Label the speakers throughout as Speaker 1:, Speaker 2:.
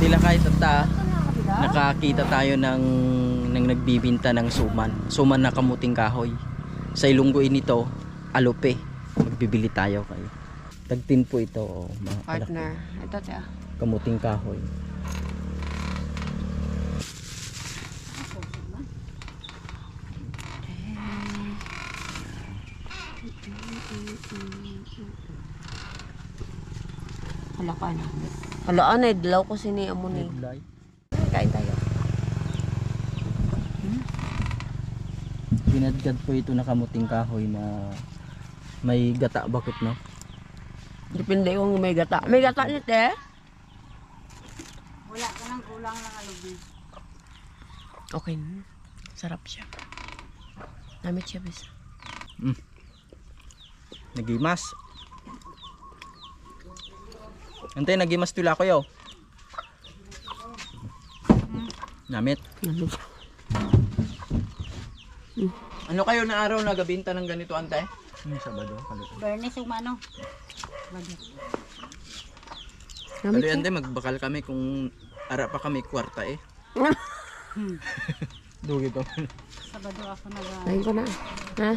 Speaker 1: Dila kahit tata, nakakita tayo ng, ng nagbibinta ng suman. Suman na kamuting kahoy. Sa ilungguin nito, alope. Magbibili tayo kayo. Tagtin po ito, oh, mga
Speaker 2: Partner. Ito siya.
Speaker 1: kamuting kahoy.
Speaker 2: Hala ka na. Hala anay, dilaw ko sini amo ni. Kain tayo.
Speaker 1: Ginadgad po ito na kamuting kahoy na may gata bakit no?
Speaker 2: Depende kung may gata. May gata ni te?
Speaker 3: Wala ka nang kulang ng alubi.
Speaker 2: Okay. na. Sarap siya. Namit siya bis.
Speaker 1: Nagimas. Antay, nagimas tula ko yo. Namit. Ano kayo na araw nagabinta ng ganito, ante? Yung Sabado, kaluto.
Speaker 3: Bernes umano.
Speaker 1: Kali
Speaker 2: siya.
Speaker 1: ante, magbakal kami kung ara pa kami kwarta eh. Dugi to.
Speaker 3: Sabado ako nag
Speaker 2: Kain ko na. Ha?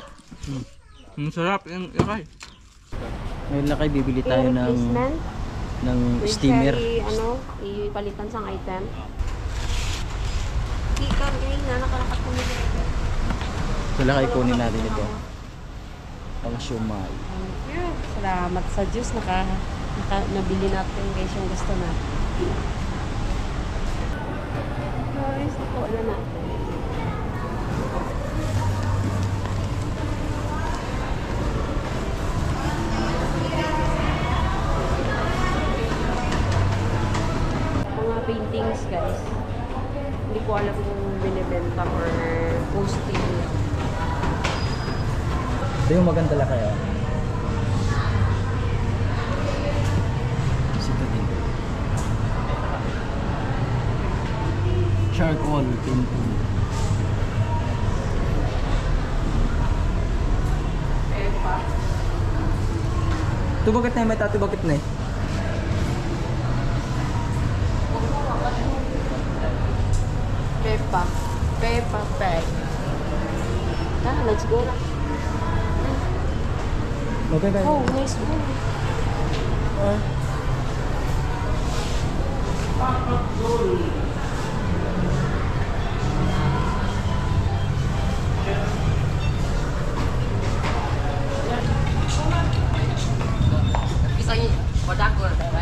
Speaker 1: Ang sarap yung yakay. Ngayon na kayo bibili tayo ng ng steamer.
Speaker 2: ano, ipalitan sang item. Ikan, eh, na nakalakat ko nila.
Speaker 1: Wala kayo kunin natin ito. Ang shumai.
Speaker 2: Salamat sa Diyos, naka, naka, nabili natin guys yung gusto natin. Guys, ito na natin.
Speaker 1: Ito yung maganda lang kayo. Sito din. Charcoal painting. Ito bakit na may tato bakit na eh?
Speaker 2: Peppa. Peppa Peg. Ah, let's go na.
Speaker 1: Okay ba?
Speaker 2: Oh, nice one.
Speaker 1: Kung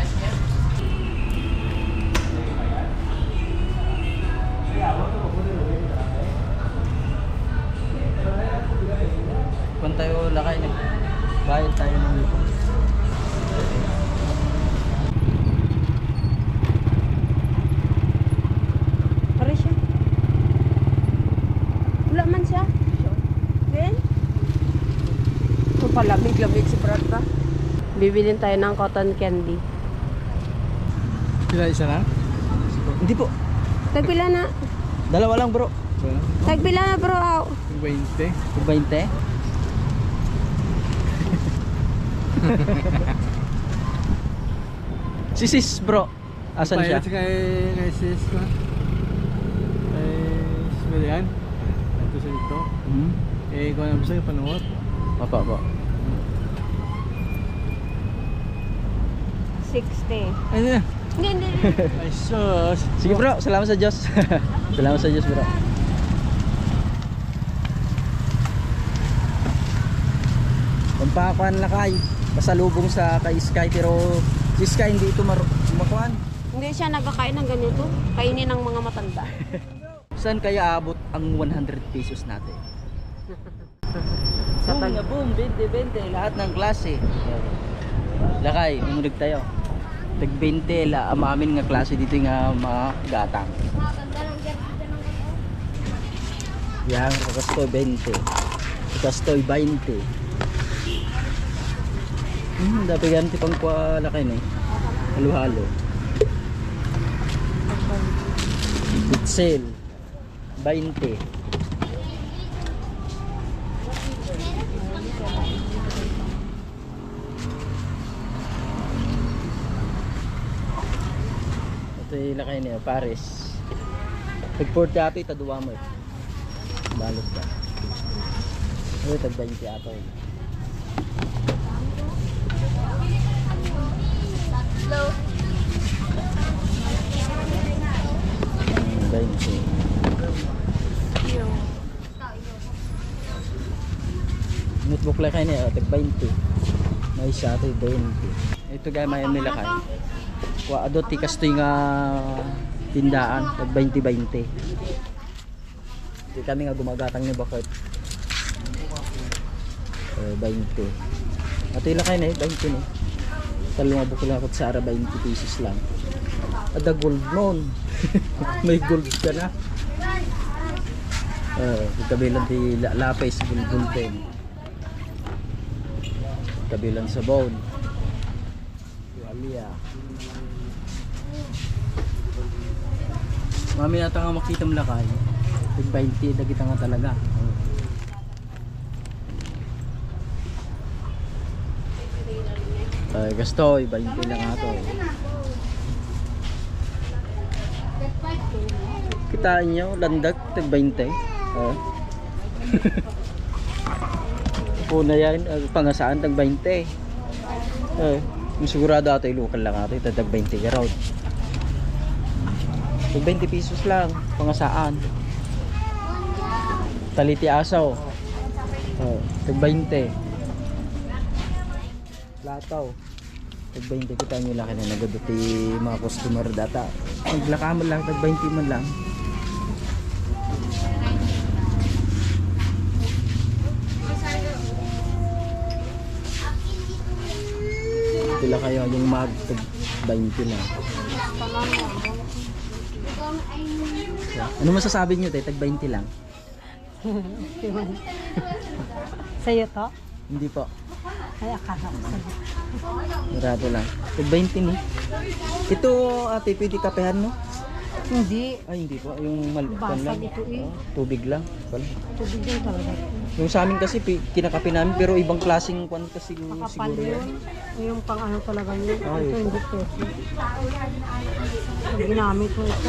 Speaker 2: Bibilin tayo ng cotton candy.
Speaker 1: Pila isa na? Hindi po.
Speaker 2: Tagpila na.
Speaker 1: Dalawa lang bro.
Speaker 2: Tagpila na bro. Ah,
Speaker 1: 20. 20? Sisis bro. Asan siya?
Speaker 4: Pilot kay kay sis ko. Kay Smilian. Ito sa ito.
Speaker 1: Hmm?
Speaker 4: Eh, ikaw na bisa yung panuot.
Speaker 1: Papa po.
Speaker 2: 60.
Speaker 4: Ano na?
Speaker 2: Hindi, hindi.
Speaker 4: Ay, sus.
Speaker 1: Sige bro, salamat sa Diyos. salamat sa Diyos bro. Pampakuan na kay. Pasalubong sa kay Sky pero si Sky hindi ito makuan.
Speaker 2: Hindi siya nagkakain ng ganito. Kainin ng mga matanda.
Speaker 1: Saan kaya abot ang 100 pesos natin?
Speaker 2: Sa
Speaker 1: boom na boom, 20-20, lahat ng klase. Lakay, umulig tayo tag 20 la amamin nga klase dito nga mga gatang. Yan kakastoy 20 kakastoy 20 hmm dapat ganti pang kuha laki ni eh. halo halo good sale 20 ilakay niya pares tag 40 eh, ato itaduwa mo eh. balot ka. Ay tag 20 ato hello 20 notebook lang kayo niya tag 20 may isa ato 20 ito gaya may ano nilakay Wa adot ti kasto nga tindaan tag 20-20. Di kami nga gumagatang ni bakit. Eh 20. Ato ila kayo na eh, 20 ni. Talong abok lang ako sa ara 20 pesos lang. Ada gold noon. May gold ka na. Eh, kabilang ti la- lapis gold gold pen. Kabilang sa bone. Alia. Mami nata nga makita mo lakay. Tig 20 dagita nga talaga. Ay, gusto, 20 lang ato. Kitaan nyo, landag, tig 20. Oh. Una yan, uh, pangasaan, tag 20. Eh, yung sigurado ato ilukan lang ato, tag 20 ka raw. Tag 20 pesos lang, pangasaan. Taliti asaw. Oh, tag 20. Lataw. Tag 20 kita nyo lang na nagaduti mga customer data. Naglaka mo lang, tag 20 man lang. Pila kayo yung mag tag 20 Ano masasabi nyo tayo? Tag 20 lang.
Speaker 3: Sa'yo to?
Speaker 1: Hindi po.
Speaker 3: Ay, akala ko sa'yo.
Speaker 1: Murado lang. Tag 20 ni. Ito ate, pwede kapehan no?
Speaker 3: Hindi.
Speaker 1: Ay hindi po. Yung maliit
Speaker 3: Basag
Speaker 1: lang.
Speaker 3: ito eh.
Speaker 1: Tubig lang. Pala.
Speaker 3: Tubig din talaga.
Speaker 1: Yung sa amin kasi pi- kinakape namin pero ibang klaseng kwan kasi
Speaker 3: Makapal
Speaker 1: siguro yan.
Speaker 3: yun. Yung pang ano talaga yun.
Speaker 1: Ay,
Speaker 3: ito
Speaker 1: okay.
Speaker 3: hindi pwede. Ginamit ko ito.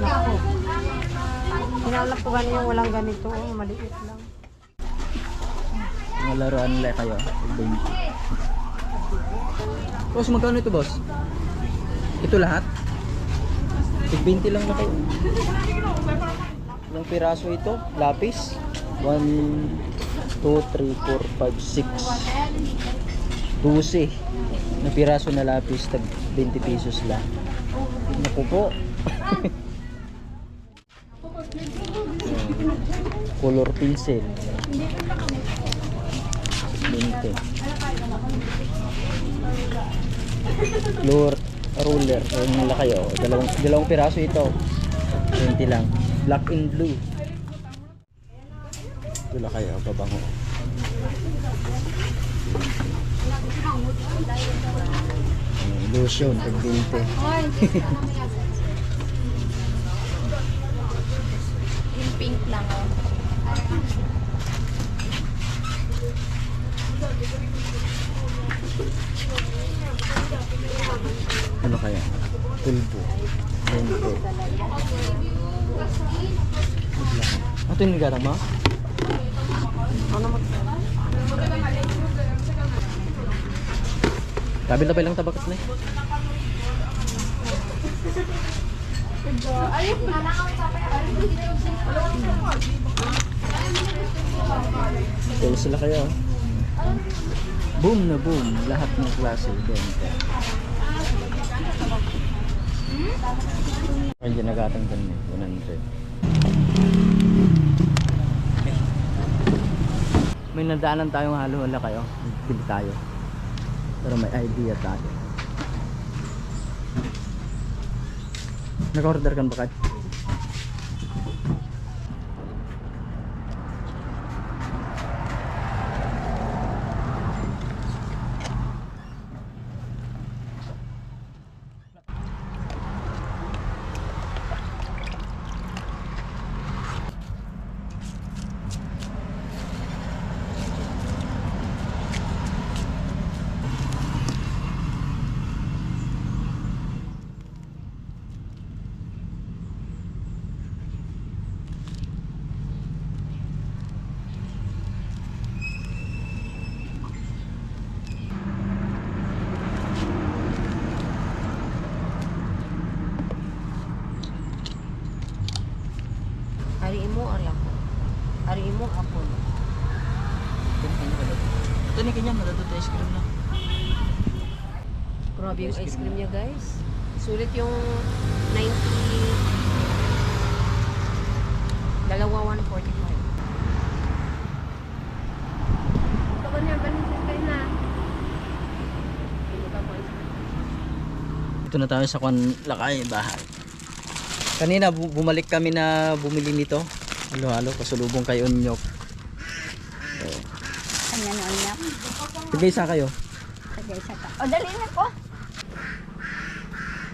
Speaker 3: Lako. Hinalap ko ganun yung walang ganito. Oh, maliit lang.
Speaker 1: Mga laruan nila kayo. Tag 20. Boss, magkano ito boss? Ito lahat? Tag 20 lang na kayo. Ilang piraso ito? Lapis? 1, 2, 3, 4, 5, 6 12 na piraso na lapis? Tag 20 pesos lang. Naku po. Color pencil. 20 Lure, ruler, yung nila kayo, dalawang, dalawang piraso ito. 20 lang. Black and blue. Dula kayo, babango. Ayan, Lotion, tag 20.
Speaker 2: Yung pink lang oh.
Speaker 1: Ano kaya? Pulbo. 20. Ito yung nigarang mo?
Speaker 3: Ano mo?
Speaker 1: Tabi-tabi lang tabakat na eh. Kaya sila kayo. ah. Boom na boom. Lahat ng klase. Benta. Ay, dyan nagatang ka na 100. May nadaanan tayong halo-hala kayo. Bili tayo. Pero may idea tayo. Nag-order ka ba, Kat?
Speaker 2: Grabe yung
Speaker 1: Ice cream
Speaker 2: niya, guys. Sulit yung 90... Dalawa 145. Ito na.
Speaker 1: Ito na tayo sa kwan lakay bahay. Kanina bu- bumalik kami na bumili nito. Halo-halo pasulubong kay Onyok.
Speaker 3: Kanya na ulit.
Speaker 1: Tigay kayo.
Speaker 3: Tagay sa ka. O, dali na ko.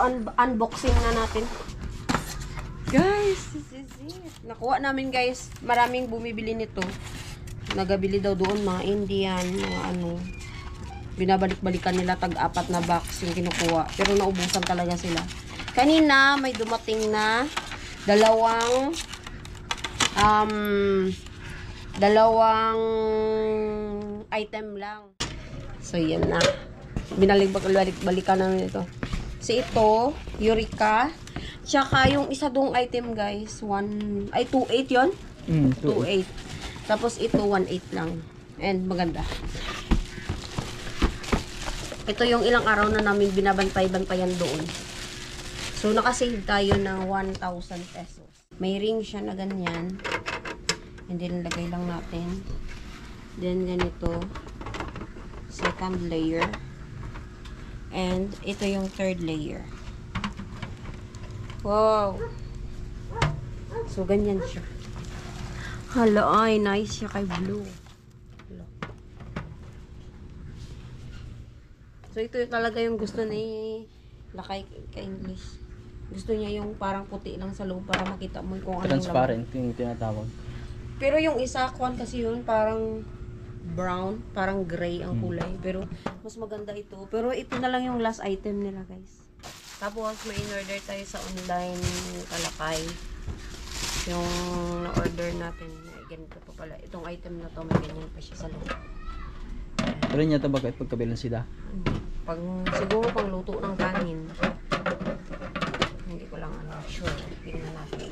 Speaker 2: un- unboxing na natin. Guys, this is it. Nakuha namin guys. Maraming bumibili nito. Nagabili daw doon mga Indian, mga ano. Binabalik-balikan nila tag-apat na box yung kinukuha. Pero naubusan talaga sila. Kanina, may dumating na dalawang um, dalawang item lang. So, yan na. Binalik-balikan namin ito. Kasi ito, Eureka. Tsaka yung isa dong item guys, 1, ay 2.8 yon
Speaker 1: Mm,
Speaker 2: 2.8. Tapos ito, 1.8 lang. And maganda. Ito yung ilang araw na namin binabantay-bantayan doon. So, nakasave tayo ng 1,000 pesos. May ring siya na ganyan. And then, lagay lang natin. Then, ganito. Second layer. And, ito yung third layer. Wow! So, ganyan siya. Hala, ay, nice siya kay Blue. Hala. So, ito yung talaga yung gusto ni Lakay kay English. Gusto niya yung parang puti lang sa loob para makita mo kung anong
Speaker 1: Transparent yung tinatawag.
Speaker 2: Pero yung isa, kwan kasi yun, parang brown, parang gray ang kulay. Pero, mas maganda ito. Pero ito na lang yung last item nila, guys. Tapos, may in-order tayo sa online kalakay. Yung na-order natin, ganito pa pala. Itong item na to, may ganyan pa siya sa loob.
Speaker 1: Pero niya ito bakit pagkabilang sida?
Speaker 2: Pag, siguro pang luto ng kanin. Hindi ko lang ano, sure. Tingnan natin.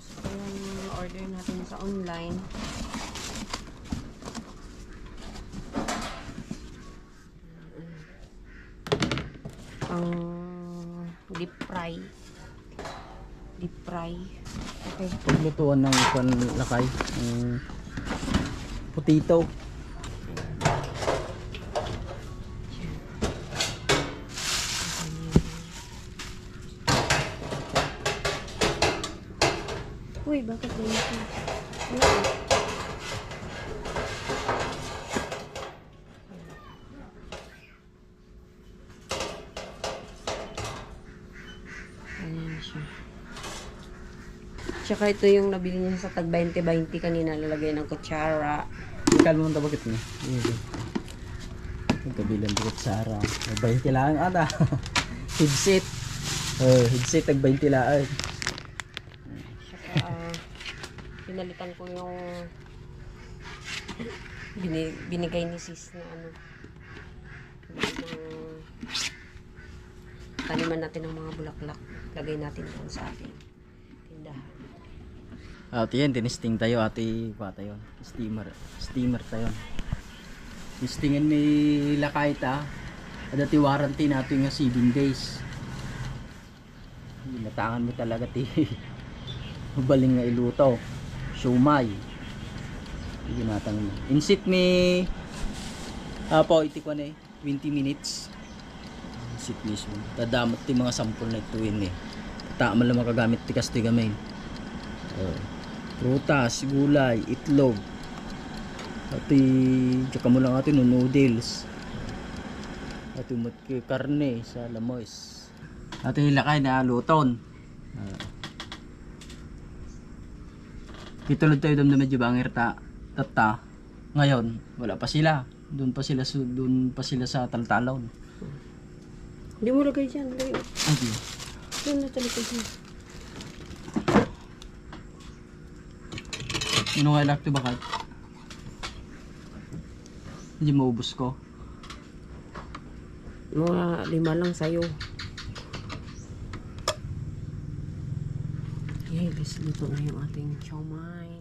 Speaker 2: So, yung order natin sa online. Ang deep fry. Deep fry. Okay.
Speaker 1: Paglutuan ng kwan lakay. Ng potato.
Speaker 2: Uy, bakit ganito? Ano? Ayan siya. Tsaka ito yung nabili niya sa tag 20-20 kanina lalagay ng kutsara.
Speaker 1: Ikal mo bakit niya? Pagkabilang dikit Sara. May 20 lang ata. headset. Oh, headset tag 20 lang.
Speaker 2: Tsaka ah, pinalitan ko yung bini, binigay ni sis na ano ng taniman natin ng mga bulaklak. Lagay natin doon sa ating tindahan.
Speaker 1: At yan, tinisting tayo ati pata yun. Steamer. Steamer tayo. Tistingan may lakay ta. Ada ti warranty nato nga 7 days. Natangan mo talaga ti baling nga iluto. Shumay. Hindi natang mo. Insit mi Apo, iti ko na eh. 20 minutes. Insit mismo. Tadamot ti mga sampol na ituin eh. Tama lang makagamit ti kastoy gamay. Oh. Prutas, gulay, itlog. Ati, tsaka mo lang atin no, noodles. Patumot kay karne sa lamoys. At hilakay na luton. Uh, Kitulad tayo dam na medyo bangir ta. Tata. Ngayon, wala pa sila. Doon pa sila doon pa sila sa taltalon.
Speaker 2: Hindi mo lagay dyan. Lagay.
Speaker 1: Okay.
Speaker 2: Doon na talaga dyan.
Speaker 1: Ano nga ilak to bakit? Hindi maubos ko.
Speaker 2: Mga lima lang sa'yo. Yay, guys, luto na yung ating siomay.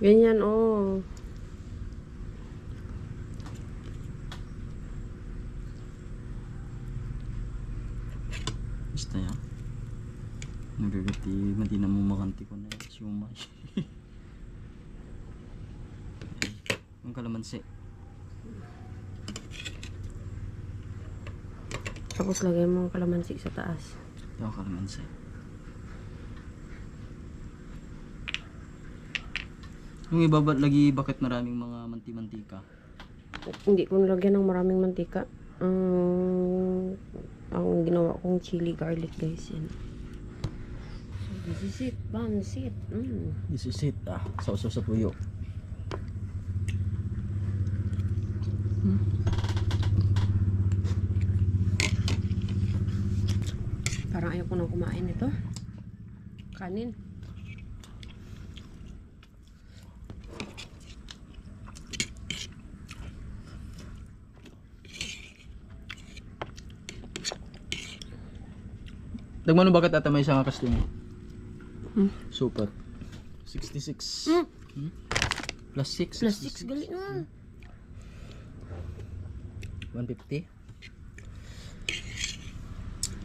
Speaker 2: Ganyan, oh.
Speaker 1: Basta yan. Nagagati, madi na mo makanti ko na yung siumay. Yung kalamansi.
Speaker 2: Tapos lagay mo ang kalamansi sa taas.
Speaker 1: Ito ang kalamansi. Yung iba ba, lagi bakit maraming mga manti-mantika?
Speaker 2: Hindi ko nilagyan ng maraming mantika. Ang ang ginawa kong chili garlic guys yan. So this is it, pansit. Mm.
Speaker 1: This is it ah, sausaw sa puyo.
Speaker 2: Parang ayaw ko nang kumain ito. Kanin.
Speaker 1: Dagman mo bakit ata may isang customer?
Speaker 2: Hmm.
Speaker 1: Super. 66.
Speaker 2: Hmm.
Speaker 1: Hmm? Plus 6.
Speaker 2: Plus 6 gali na.
Speaker 1: 150.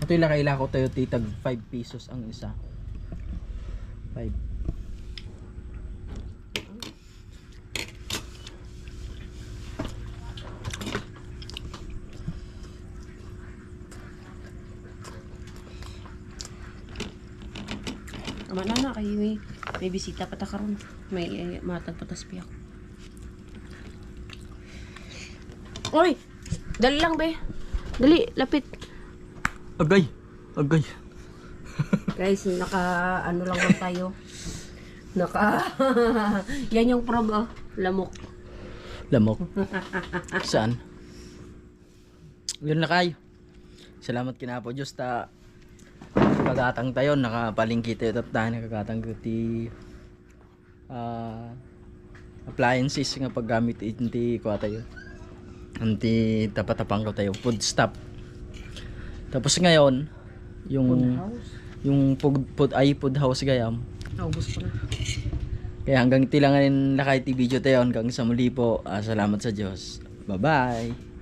Speaker 1: Ito yung lakaila ko tayo titag 5 pesos ang isa. 5.
Speaker 2: Tama na kayo may, may bisita pa ta karon. May eh, matag patas piyak. Oy! Dali lang be. Dali, lapit.
Speaker 1: Agay! Agay!
Speaker 2: Guys, naka ano lang lang tayo. Naka Yan yung prob oh. Lamok.
Speaker 1: Lamok. Saan? Yun na kayo. Salamat kinapo Diyos ta pagatang tayo nakapalingki tayo at tayo nakakatang ti ah appliances nga paggamit inti ko tayo. Anti tapatapang ko tayo food stop. Tapos ngayon yung yung food, food ay food house gayam
Speaker 2: Naubos ko na.
Speaker 1: kaya hanggang iti lang lakay ti video tayo hanggang sa muli po Ah, salamat sa Diyos. Bye bye